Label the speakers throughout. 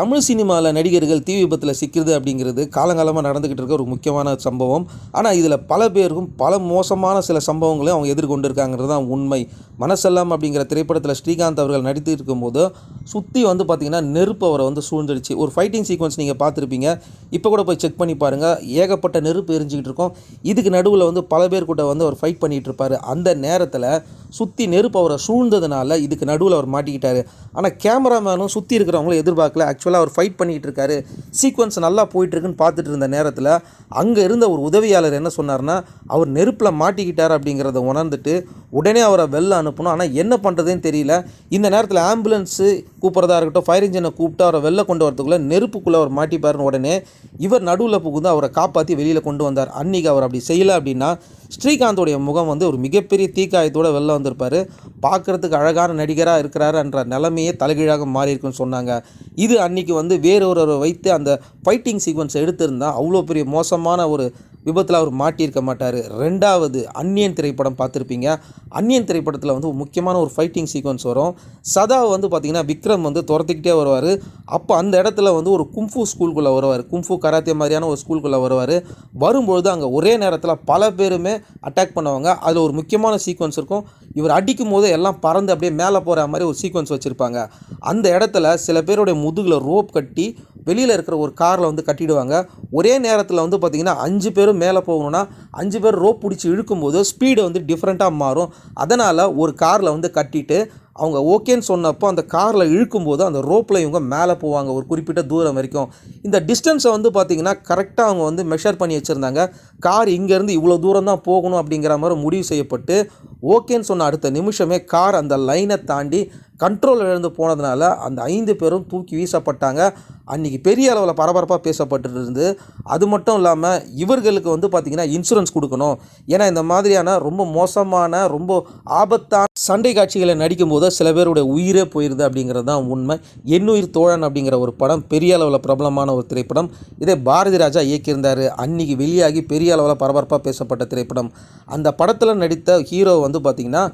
Speaker 1: தமிழ் சினிமாவில் நடிகர்கள் தீ விபத்தில் சிக்கிறது அப்படிங்கிறது காலங்காலமாக நடந்துக்கிட்டு இருக்க ஒரு முக்கியமான சம்பவம். ஆனால் இதில் பல பேருக்கும் பல மோசமான சில சம்பவங்களையும் அவங்க எதிர்கொண்டு இருக்காங்கிறது தான் உண்மை. மனசெல்லாம் அப்படிங்கிற திரைப்படத்தில் ஸ்ரீகாந்த் அவர்கள் நடித்து இருக்கும்போது சுற்றி வந்து பார்த்திங்கன்னா நெருப்பு அவரை வந்து சூழ்ந்துடுச்சு ஒரு ஃபைட்டிங் சீக்வன்ஸ் நீங்கள் பார்த்துருப்பீங்க இப்போ கூட போய் செக் பண்ணி பாருங்கள் ஏகப்பட்ட நெருப்பு எரிஞ்சிக்கிட்டு இருக்கும். இதுக்கு நடுவில் வந்து பல பேர் கூட வந்து அவர் ஃபைட் பண்ணிகிட்டு இருப்பார். அந்த நேரத்தில் சுற்றி நெருப்பு அவரை சூழ்ந்ததுனால இதுக்கு நடுவில் அவர் மாட்டிக்கிட்டார். ஆனால் கேமராமேனும் சுற்றி இருக்கிறவங்களும் எதிர்பார்க்கல. ஆக்சுவலாக அவர் ஃபைட் பண்ணிகிட்டு இருக்காரு சீக்வன்ஸ் நல்லா போயிட்டுருக்குன்னு பார்த்துட்டு இருந்த நேரத்தில் அங்கே இருந்த ஒரு உதவியாளர் என்ன சொன்னார்னா அவர் நெருப்பில் மாட்டிக்கிட்டார் அப்படிங்கிறத உணர்ந்துட்டு உடனே அவரை வெளில அனுப்பணும். ஆனால் என்ன பண்ணுறதுன்னு தெரியல. இந்த நேரத்தில் ஆம்புலன்ஸு கூப்பிட்றதா இருக்கட்டும் ஃபயர் இன்ஜினை கூப்பிட்டு அவரை வெளில கொண்டு வரதுக்குள்ளே நெருப்புக்குள்ளே அவர் மாட்டிப்பாருன்னு உடனே இவர் நடுவில் புகுந்து அவரை காப்பாற்றி வெளியில் கொண்டு வந்தார். அன்னைக்கு அவர் அப்படி செய்யலை அப்படின்னா ஸ்ரீகாந்தோடைய முகம் வந்து ஒரு மிகப்பெரிய தீக்காயத்தோடு வெளில வந்திருப்பார். பார்க்குறதுக்கு அழகான நடிகராக இருக்கிறாருன்ற நிலைமையே தலைகீழாக மாறி இருக்குன்னு சொன்னாங்க. இது அன்றைக்கி வந்து வேறொருவரை வைத்து அந்த ஃபைட்டிங் சீக்வன்ஸ் எடுத்திருந்தால் அவ்வளோ பெரிய மோசமான ஒரு விபத்தில் அவர் மாட்டியிருக்க மாட்டார். ரெண்டாவது அந்நியன் திரைப்படம் பார்த்துருப்பீங்க. அந்நியன் திரைப்படத்தில் வந்து முக்கியமான ஒரு ஃபைட்டிங் சீக்வன்ஸ் வரும். சதா வந்து பார்த்திங்கன்னா விக்ரம் வந்து துரத்திக்கிட்டே வருவார். அப்போ அந்த இடத்துல வந்து ஒரு கும்ஃபு ஸ்கூலுக்குள்ளே வருவார். கும்ஃபு கராத்தே மாதிரியான ஒரு ஸ்கூலுக்குள்ளே வருவார். வரும்பொழுது அங்கே ஒரே நேரத்தில் பல பேருமே அட்டாக் பண்ணுவாங்க. அதில் ஒரு முக்கியமான சீக்வன்ஸ் இருக்கும். இவர் அடிக்கும் போது எல்லாம் பறந்து அப்படியே மேலே போகிற மாதிரி ஒரு சீக்வன்ஸ் வச்சுருப்பாங்க. அந்த இடத்துல சில பேருடைய முதுகில் ரோப் கட்டி வெளியில் இருக்கிற ஒரு காரில் வந்து கட்டிடுவாங்க. ஒரே நேரத்தில் வந்து பார்த்திங்கன்னா அஞ்சு பேரும் மேலே போகணுன்னா அஞ்சு பேர் ரோப் பிடிச்சி இழுக்கும்போது ஸ்பீடு வந்து டிஃப்ரெண்ட்டாக மாறும். அதனால் ஒரு காரில் வந்து கட்டிட்டு அவங்க ஓகேன்னு சொன்னப்போ அந்த காரில் இழுக்கும்போது அந்த ரோப்பில் இவங்க மேலே போவாங்க ஒரு குறிப்பிட்ட தூரம் வரைக்கும். இந்த டிஸ்டன்ஸை வந்து பார்த்திங்கன்னா கரெக்டாக அவங்க வந்து மெஷர் பண்ணி வச்சுருந்தாங்க. கார் இங்கேருந்து இவ்வளோ தூரம் தான் போகணும் அப்படிங்கிற மாதிரி முடிவு செய்யப்பட்டு ஓகேன்னு சொன்ன அடுத்த நிமிஷமே கார் அந்த லைனை தாண்டி கண்ட்ரோல் இழந்து போனதுனால அந்த ஐந்து பேரும் தூக்கி வீசப்பட்டாங்க. அன்றைக்கி பெரிய அளவில் பரபரப்பாக பேசப்பட்டு இருந்து அது மட்டும் இல்லாமல் இவர்களுக்கு வந்து பார்த்திங்கன்னா இன்சூரன்ஸ் கொடுக்கணும். ஏன்னா இந்த மாதிரியான ரொம்ப மோசமான ரொம்ப ஆபத்தான சண்டை காட்சிகளை நடிக்கும்போது சில பேருடைய உயிரே போயிருது அப்படிங்கிறது தான் உண்மை. எண்ணுயிர் தோழன் அப்படிங்கிற ஒரு படம் பெரிய அளவில் பிரபலமான ஒரு திரைப்படம். இதே பாரதி ராஜா இயக்கியிருந்தார். அன்றைக்கி வெளியாகி பெரிய அளவில் பரபரப்பாக பேசப்பட்ட திரைப்படம். அந்த படத்தில் நடித்த ஹீரோ வந்து பார்த்திங்கன்னா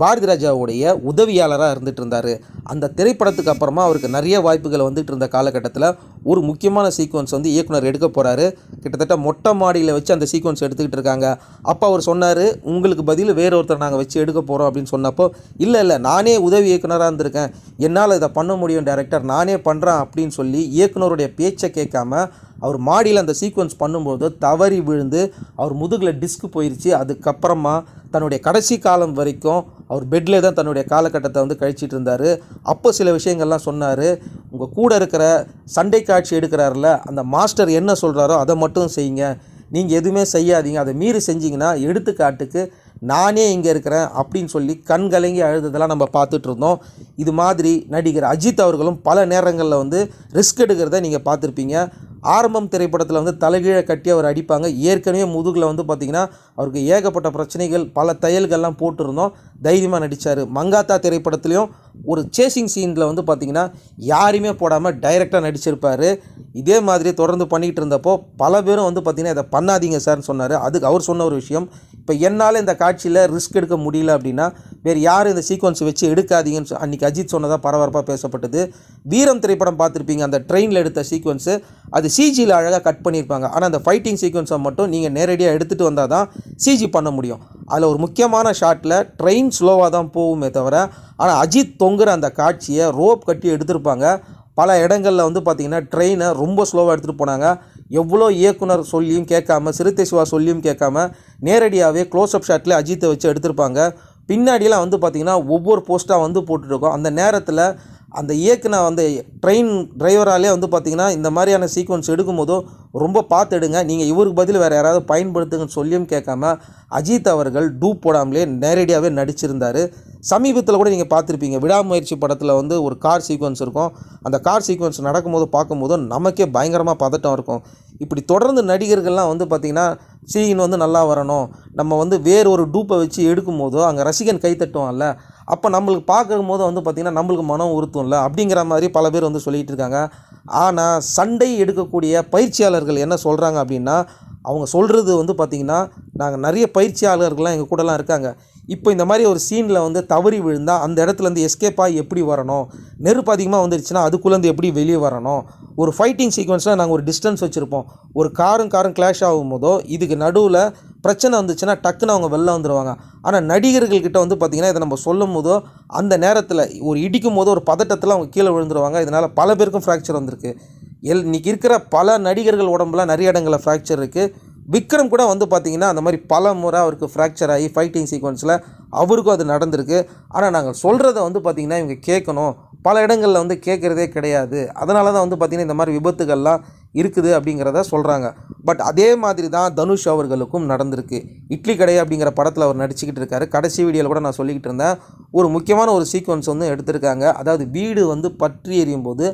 Speaker 1: பாரதி ராஜாவுடைய உதவியாளராக இருந்துகிட்டு இருந்தார். அந்த திரைப்படத்துக்கு அப்புறமா அவருக்கு நிறைய வாய்ப்புகள் வந்துட்டு இருந்த காலகட்டத்தில் ஒரு முக்கியமான சீக்வன்ஸ் வந்து இயக்குனர் எடுக்க போகிறாரு கிட்டத்தட்ட மொட்டை மாடியில் வச்சு அந்த சீக்வன்ஸ் எடுத்துக்கிட்டு இருக்காங்க. அப்போ அவர் சொன்னார் உங்களுக்கு பதில் வேற ஒருத்தர் நாங்கள் வச்சு எடுக்க போகிறோம் அப்படின்னு சொன்னப்போ இல்லை இல்லை நானே உதவி இயக்குனராக இருந்திருக்கேன். என்னால் இதை பண்ண முடியும் டேரக்டர் நானே பண்ணுறேன் அப்படின்னு சொல்லி இயக்குனருடைய பேச்சை கேட்காம அவர் மாடியில் அந்த சீக்வன்ஸ் பண்ணும்போது தவறி விழுந்து அவர் முதுகில் டிஸ்க் போயிடுச்சு அதுக்கப்புறமா தன்னுடைய கடைசி காலம் வரைக்கும் அவர் பெட்டில் தான் தன்னுடைய காலகட்டத்தை வந்து கழிச்சிட்டு இருந்தார். அப்போ சில விஷயங்கள்லாம் சொன்னார். உங்கள் கூட இருக்கிற சண்டை காட்சி எடுக்கிறாருல அந்த மாஸ்டர் என்ன சொல்கிறாரோ அதை மட்டும் செய்யுங்க. நீங்கள் எதுவுமே செய்யாதீங்க. அதை மீறி செஞ்சிங்கன்னா எடுத்துக்காட்டுக்கு நானே இங்கே இருக்கிறேன் அப்படின்னு சொல்லி கண் கலங்கி அழுததெல்லாம் நம்ம பார்த்துட்டு இருந்தோம். இது மாதிரி நடிகர் அஜித் அவர்களும் பல நேரங்களில் வந்து ரிஸ்க் எடுக்கிறத நீங்கள் பார்த்துருப்பீங்க. ஆரம்பம் திரைப்படத்தில் வந்து தலைகீழே கட்டி அவர் அடிப்பாங்க. ஏற்கனவே முதுகில் வந்து பார்த்திங்கன்னா அவருக்கு ஏகப்பட்ட பிரச்சனைகள் பல தையல்கள்லாம் போட்டிருந்தோம். தைரியமாக நடித்தார் மங்காத்தா திரைப்படத்துலையும் ஒரு சேசிங் சீனில் வந்து பார்த்திங்கன்னா யாரையுமே போடாமல் டைரெக்டாக நடிச்சிருப்பார். இதே மாதிரி தொடர்ந்து பண்ணிகிட்டு இருந்தப்போ பல பேரும் வந்து பார்த்திங்கன்னா இதை பண்ணாதீங்க சார்னு சொன்னார். அதுக்கு அவர் சொன்ன ஒரு விஷயம் இப்போ என்னால் இந்த காட்சியில் ரிஸ்க் எடுக்க முடியல அப்படின்னா வேறு யாரும் இந்த சீக்வன்ஸ் வச்சு எடுக்காதீங்கன்னு அன்றைக்கி அஜித் சொன்னதாக பரபரப்பாக பேசப்பட்டது. வீரம் திரைப்படம் பார்த்துருப்பீங்க அந்த ட்ரெயினில் எடுத்த சீக்வன்ஸு அது சிஜியில் அழகாக கட் பண்ணியிருப்பாங்க. ஆனால் அந்த ஃபைட்டிங் சீக்வன்ஸை மட்டும் நீங்கள் நேரடியாக எடுத்துகிட்டு வந்தால் தான் சிஜி பண்ண முடியும். அதில் ஒரு முக்கியமான ஷாட்டில் ட்ரெயின் ஸ்லோவாக தான் போகுமே தவிர ஆனால் அஜித் தொங்குற அந்த காட்சியை ரோப் கட்டி எடுத்திருப்பாங்க. பல இடங்களில் வந்து பார்த்திங்கன்னா ட்ரெயினை ரொம்ப ஸ்லோவாக எடுத்துகிட்டு போனாங்க. எவ்வளோ இயக்குனர் சொல்லியும் கேட்காம சிறுத்தை சிவா சொல்லியும் கேட்காம நேரடியாகவே க்ளோஸ்அப் ஷாட்டில் அஜித்தை வச்சு எடுத்திருப்பாங்க. பின்னாடிலாம் வந்து பார்த்திங்கன்னா ஒவ்வொரு போஸ்ட்டாக வந்து போட்டுருக்கோம் அந்த நேரத்தில் அந்த இயக்குன அந்த ட்ரெயின் டிரைவராலே வந்து பார்த்திங்கன்னா இந்த மாதிரியான சீக்வன்ஸ் எடுக்கும்போதோ ரொம்ப பார்த்து எடுங்க நீங்கள் இவருக்கு பதில் வேறு யாராவது பயன்படுத்துங்கன்னு சொல்லியும் கேட்காம அஜித் அவர்கள் டூப் போடாமலே நேரடியாகவே நடிச்சிருந்தார். சமீபத்தில் கூட நீங்கள் பார்த்துருப்பீங்க விடாமுயற்சி படத்தில் வந்து ஒரு கார் சீக்வன்ஸ் இருக்கும். அந்த கார் சீக்வன்ஸ் நடக்கும்போது பார்க்கும்போது நமக்கே பயங்கரமாக பதட்டம் இருக்கும். இப்படி தொடர்ந்து நடிகர்கள்லாம் வந்து பார்த்திங்கன்னா சீன் வந்து நல்லா வரணும். நம்ம வந்து வேறு ஒரு டூப்பை வச்சு எடுக்கும்போதோ அங்கே ரசிகன் கை தட்டுவான்ல அப்போ நம்மளுக்கு பார்க்கும் போது வந்து பார்த்திங்கன்னா நம்மளுக்கு மனம் உறுத்தும்ல? அப்படிங்கிற மாதிரி பல பேர் வந்து சொல்லிகிட்டு இருக்காங்க. ஆனால் சண்டை எடுக்கக்கூடிய பயிற்சியாளர்கள் என்ன சொல்கிறாங்க அப்படின்னா அவங்க சொல்கிறது வந்து பார்த்திங்கன்னா நாங்கள் நிறைய பயிற்சியாளர்கள்லாம் எங்கள் கூடலாம் இருக்காங்க. இப்போ இந்த மாதிரி ஒரு சீனில் வந்து தவறி விழுந்தால் அந்த இடத்துலேருந்து எஸ்கேப் ஆகி எப்படி வரணும்? நெருப்பு அதிகமாக வந்துருச்சுன்னா அதுக்குள்ளேருந்து எப்படி வெளியே வரணும்? ஒரு ஃபைட்டிங் சீக்வன்ஸில் நாங்கள் ஒரு டிஸ்டன்ஸ் வச்சுருப்போம். ஒரு காரும் காரும் கிளாஷ் ஆகும்போதோ இதுக்கு நடுவில் பிரச்சனை வந்துச்சுன்னா டக்குன்னு அவங்க வெளில வந்துடுவாங்க ஆனால் நடிகர்கள்கிட்ட வந்து பார்த்திங்கன்னா இதை நம்ம சொல்லும் போதோ அந்த நேரத்தில் ஒரு இடிக்கும் போதோ ஒரு பதட்டத்தில் அவங்க கீழே விழுந்துருவாங்க. இதனால் பல பேருக்கும் ஃப்ராக்சர் வந்திருக்கு. எல் இன்றைக்கி இருக்கிற பல நடிகர்கள் உடம்புல நிறைய இடங்களில் ஃப்ராக்சர் இருக்குது விக்ரம் கூட வந்து பார்த்திங்கன்னா அந்த மாதிரி பல முறை அவருக்கு ஃப்ராக்சர் ஆகி ஃபைட்டிங் சீக்வன்ஸில் அவருக்கும் அது நடந்திருக்கு. ஆனால் நாங்கள் சொல்கிறத வந்து பார்த்திங்கன்னா இவங்க கேட்கணும் பல இடங்களில் வந்து கேட்குறதே கிடையாது. அதனால தான் வந்து பார்த்திங்கன்னா இந்த மாதிரி விபத்துகள்லாம் இருக்குது அப்படிங்கிறத சொல்கிறாங்க பட் அதே மாதிரி தான் தனுஷ் அவர்களுக்கும் நடந்திருக்கு. இட்லி கடை அப்படிங்கிற படத்தில் அவர் நடிச்சுக்கிட்டு இருக்காரு. கடைசி வீடியோவில் கூட நான் சொல்லிக்கிட்டு இருந்தேன். ஒரு முக்கியமான ஒரு சீக்வன்ஸ் வந்து எடுத்திருக்காங்க. அதாவது வீடு வந்து பற்றி எறியும் போது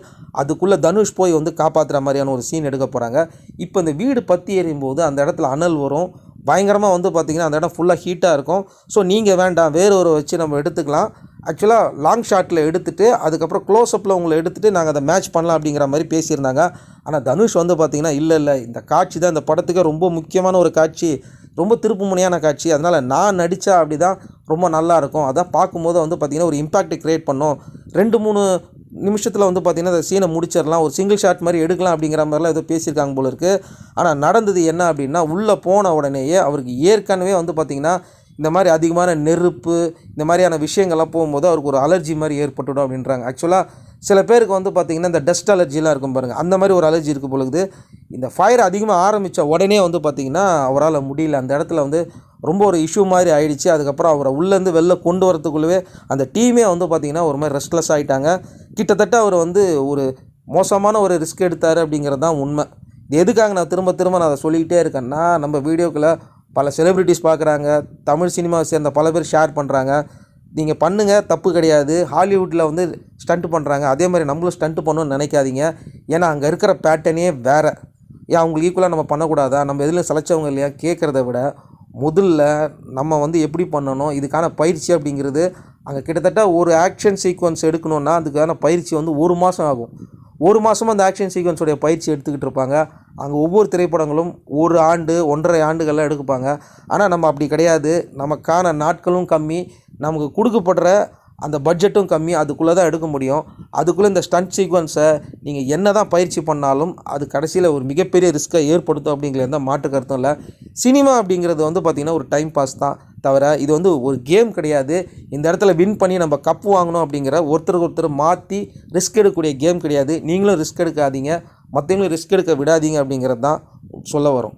Speaker 1: அதுக்குள்ளே தனுஷ் போய் வந்து காப்பாற்றுற மாதிரியான ஒரு சீன் எடுக்க போகிறாங்க இப்போ இந்த வீடு பற்றி எறியும் போது அந்த இடத்துல அனல் வரும். பயங்கரமாக வந்து பார்த்திங்கன்னா அந்த இடம் ஃபுல்லாக ஹீட்டாக இருக்கும். ஸோ நீங்கள் வேண்டாம். வேறு ஒரு வச்சு நம்ம எடுத்துக்கலாம். ஆக்சுவலாக லாங் ஷாட்டில் எடுத்துகிட்டு அதுக்கப்புறம் க்ளோஸ்அப்பில் உங்களை எடுத்துகிட்டு நாங்கள் அதை மேட்ச் பண்ணலாம் அப்படிங்கிற மாதிரி பேசியிருந்தாங்க. ஆனால் தனுஷ் வந்து பார்த்திங்கன்னா இல்லை இல்லை. இந்த காட்சி தான் இந்த படத்துக்கே ரொம்ப முக்கியமான ஒரு காட்சி. ரொம்ப திருப்புமுனையான காட்சி. அதனால் நான் நடித்தா அப்படி தான் ரொம்ப நல்லா இருக்கும். அதான் பார்க்கும்போது வந்து பார்த்திங்கன்னா ஒரு இம்பாக்ட் க்ரியேட் பண்ணோம். ரெண்டு மூணு நிமிஷத்தில் வந்து பார்த்திங்கன்னா அந்த சீனை முடிச்சிடலாம். ஒரு சிங்கிள் ஷாட் மாதிரி எடுக்கலாம் அப்படிங்கிற மாதிரிலாம் ஏதோ பேசியிருக்காங்க போல இருக்குது ஆனால் நடந்தது என்ன அப்படின்னா உள்ளே போன உடனேயே அவருக்கு ஏற்கனவே வந்து பார்த்திங்கன்னா இந்த மாதிரி அதிகமான நெருப்பு இந்த மாதிரியான விஷயங்கள்லாம் போகும்போது அவருக்கு ஒரு அலர்ஜி மாதிரி ஏற்பட்டுடும் அப்படின்றாங்க. ஆக்சுவலாக சில பேருக்கு வந்து பார்த்திங்கன்னா இந்த டஸ்ட் அலர்ஜிலாம் இருக்கும் பாருங்கள் அந்த மாதிரி ஒரு அலர்ஜி இருக்குது. பொழுது இந்த ஃபயர் அதிகமாக ஆரம்பித்த உடனே வந்து பார்த்திங்கன்னா அவரால் முடியல. அந்த இடத்துல வந்து ரொம்ப ஒரு இஷ்யூ மாதிரி ஆயிடுச்சு. அதுக்கப்புறம் அவரை உள்ளேருந்து வெளில கொண்டு வரத்துக்குள்ளவே அந்த டீமே வந்து பார்த்திங்கன்னா ஒரு மாதிரி ரெஸ்ட்லெஸ் ஆகிட்டாங்க கிட்டத்தட்ட அவர் வந்து ஒரு மோசமான ஒரு ரிஸ்க் எடுத்தார் அப்படிங்கிறது தான் உண்மை. இது எதுக்காக நான் திரும்ப திரும்ப நான் அதை சொல்லிக்கிட்டே இருக்கேன்னா நம்ம வீடியோக்குள்ளே பல செலிப்ரிட்டிஸ் பார்க்குறாங்க தமிழ் சினிமாவை சேர்ந்த பல பேர் ஷேர் பண்ணுறாங்க நீங்கள் பண்ணுங்கள் தப்பு கிடையாது. ஹாலிவுட்டில் வந்து ஸ்டண்ட் பண்ணுறாங்க அதே மாதிரி நம்மளும் ஸ்டண்ட் பண்ணணும்னு நினைக்காதீங்க. ஏன்னா அங்கே இருக்கிற பேட்டர்னே வேறு. ஏன் அவங்களுக்கு ஈக்குவலாக நம்ம பண்ணக்கூடாதா? நம்ம எதுலையும் சளைச்சவங்க இல்லையா? கேட்குறத விட முதல்ல நம்ம வந்து எப்படி பண்ணணும் இதுக்கான பயிற்சி அப்படிங்கிறது அங்கே கிட்டத்தட்ட ஒரு ஆக்ஷன் சீக்வன்ஸ் எடுக்கணுன்னா அதுக்கான பயிற்சி வந்து ஒரு மாதம் ஆகும். ஒரு மாதமும் அந்த ஆக்ஷன் சீக்வன்ஸோடைய பயிற்சி எடுத்துக்கிட்டு இருப்பாங்க. அங்கே ஒவ்வொரு திரைப்படங்களும் ஒரு ஆண்டு ஒன்றரை ஆண்டுகள்லாம் எடுப்பாங்க. ஆனால் நம்ம அப்படி கிடையாது. நமக்கான நாட்களும் கம்மி. நமக்கு கொடுக்கப்படுற அந்த பட்ஜெட்டும் கம்மி அதுக்குள்ளே தான் எடுக்க முடியும். அதுக்குள்ளே இந்த ஸ்டண்ட் சீக்வன்ஸை நீங்கள் என்ன தான் பயிற்சி பண்ணாலும் அது கடைசியில் ஒரு மிகப்பெரிய ரிஸ்க்கை ஏற்படுத்தும் அப்படிங்கிற எந்த மாற்று கருத்தும் இல்லை. சினிமா அப்படிங்கிறது வந்து பார்த்திங்கன்னா ஒரு டைம் பாஸ் தான் தவிர இது வந்து ஒரு கேம் கிடையாது. இந்த இடத்துல வின் பண்ணி நம்ம கப் வாங்கணும் அப்படிங்கிற ஒருத்தருக்கு ஒருத்தர் மாற்றி ரிஸ்க் எடுக்கக்கூடிய கேம் கிடையாது. நீங்களும் ரிஸ்க் எடுக்காதீங்க. மற்றவங்களும் ரிஸ்க் எடுக்க விடாதீங்க அப்படிங்கிறது தான் சொல்ல வரும்.